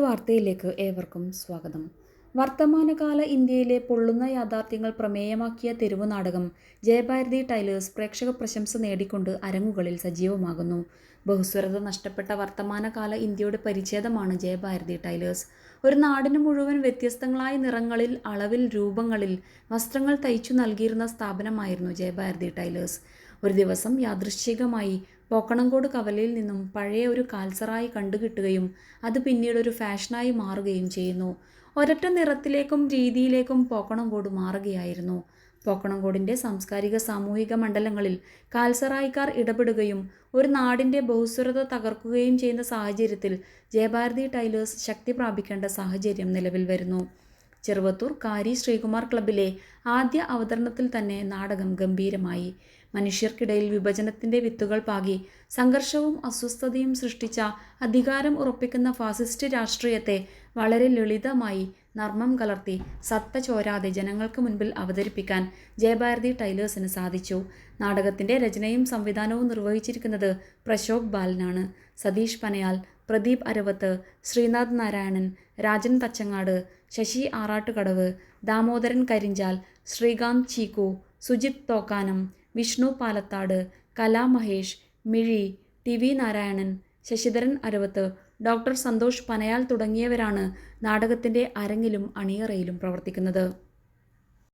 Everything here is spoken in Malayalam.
വാർത്തയിലേക്ക് ഏവർക്കും സ്വാഗതം. വർത്തമാനകാല ഇന്ത്യയിലെ പൊള്ളുന്ന യാഥാർത്ഥ്യങ്ങൾ പ്രമേയമാക്കിയ തെരുവ് നാടകം ജയഭാരതി ടൈലേഴ്സ് പ്രേക്ഷക പ്രശംസ നേടിക്കൊണ്ട് അരങ്ങുകളിൽ സജീവമാകുന്നു. ബഹുസ്വരത നഷ്ടപ്പെട്ട വർത്തമാനകാല ഇന്ത്യയുടെ പരിച്ഛേദമാണ് ജയഭാരതി ടൈലേഴ്സ്. ഒരു നാടിന് മുഴുവൻ വ്യത്യസ്തങ്ങളായ നിറങ്ങളിൽ അളവിൽ രൂപങ്ങളിൽ വസ്ത്രങ്ങൾ തയ്ച്ചു നൽകിയിരുന്ന സ്ഥാപനമായിരുന്നു ജയഭാരതി ടൈലേഴ്സ്. ഒരു ദിവസം യാദൃശ്ചികമായി പോക്കണംകോട് കവലയിൽ നിന്നും പഴയ ഒരു കാൽസറായി കണ്ടുകിട്ടുകയും അത് പിന്നീട് ഒരു ഫാഷനായി മാറുകയും ചെയ്യുന്നു. ഒരൊറ്റ നിറത്തിലേക്കും രീതിയിലേക്കും പോക്കണംകോട് മാറുകയായിരുന്നു. പോക്കണംകോടിന്റെ സാംസ്കാരിക സാമൂഹിക മണ്ഡലങ്ങളിൽ കാൽസറായിക്കാർ ഇടപെടുകയും ഒരു നാടിന്റെ ബഹുസ്വരത തകർക്കുകയും ചെയ്യുന്ന സാഹചര്യത്തിൽ ജയഭാരതി ടൈലേഴ്സ് ശക്തി പ്രാപിക്കേണ്ട സാഹചര്യം നിലവിൽ വരുന്നു. ചെറുവത്തൂർ കാരി ശ്രീകുമാർ ക്ലബിലെ ആദ്യ അവതരണത്തിൽ തന്നെ നാടകം ഗംഭീരമായി. മനുഷ്യർക്കിടയിൽ വിഭജനത്തിന്റെ വിത്തുകൾ പാകി സംഘർഷവും അസ്വസ്ഥതയും സൃഷ്ടിച്ച അധികാരം ഉറപ്പിക്കുന്ന ഫാസിസ്റ്റ് രാഷ്ട്രീയത്തെ വളരെ ലളിതമായി നർമ്മം കലർത്തി സത്ത ചോരാതെ ജനങ്ങൾക്ക് മുൻപിൽ അവതരിപ്പിക്കാൻ ജയഭാരതി ടൈലേഴ്സിന് സാധിച്ചു. നാടകത്തിന്റെ രചനയും സംവിധാനവും നിർവഹിച്ചിരിക്കുന്നത് Prashok ബാലനാണ്. Satheesh Panayal Pradeep Aravath Sreenath Narayanan Rajan Thachangad Sasi Arattukadavu Damodaran കരിഞ്ചാൽ Srikanth Cheeku Sujith തോക്കാനം Vishnu Palathad Kala Mahesh Mizhi T V Narayanan Sasidharan Aravath doctor Santhosh Panayal തുടങ്ങിയവരാണ് നാടകത്തിന്റെ അരങ്ങിലും അണിയറയിലും പ്രവർത്തിക്കുന്നത്.